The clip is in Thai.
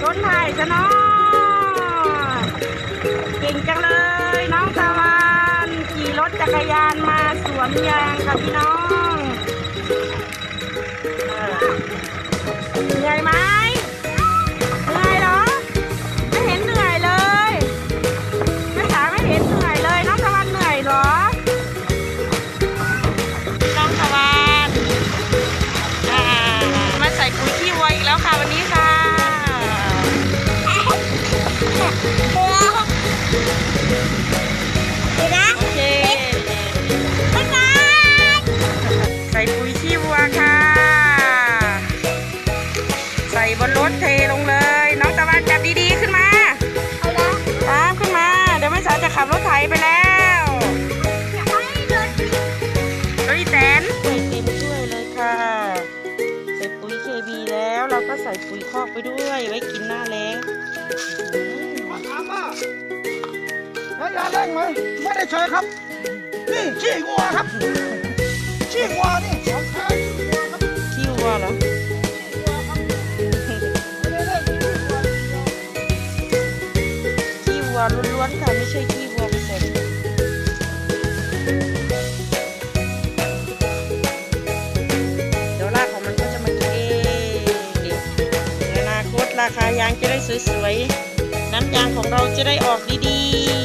ชนถ่ายซะนาะเก่งจังเลย น้องตะวันขี่รถจักรยานมาสวมยางค่ะพี่น้องเหนื่อยไหมเหนื่อยเหรอ ไม่เห็นเหนื่อยเลยแม่จ๋าไม่เห็นเหนื่อยเลย น้องตะวันเหนื่อยเหรอ น้องตะวันอ่ามาใส่ปุ๋ยขี้วัวอีกแล้วค่ะวันนี้ค่ะ โอเคใส่ปุ๋ยขี้วัวค่ะ ใส่บนรถเทลงเลย น้องตะวันจับดีๆขึ้นมาตามขึ้นมา เดี๋ยวแม่สาวจะขับรถไถไปแล้วรถอีแตนใส่เต็มช่วยเลยค่ะ ใส่ปุ๋ยเคบีแล้วเราก็ใส่ปุ๋ยคอกไปด้วยไว้กินหน้าแล้งมาถามว่าใช้ยาแรงไหมไม่ได้ใช้ครับ นี่ขี้งัวครับขี้งัวนี่ของแท้ขี้วัวเหรอขี้วขี้วัวล้วนๆค่ะไม่ใช่ขี้วัวผสมเดี๋ยวรากของมันก็จะมากินเองในอนาคตราคายางจะได้สวยๆน้ำยางของเราจะได้ออกดีๆ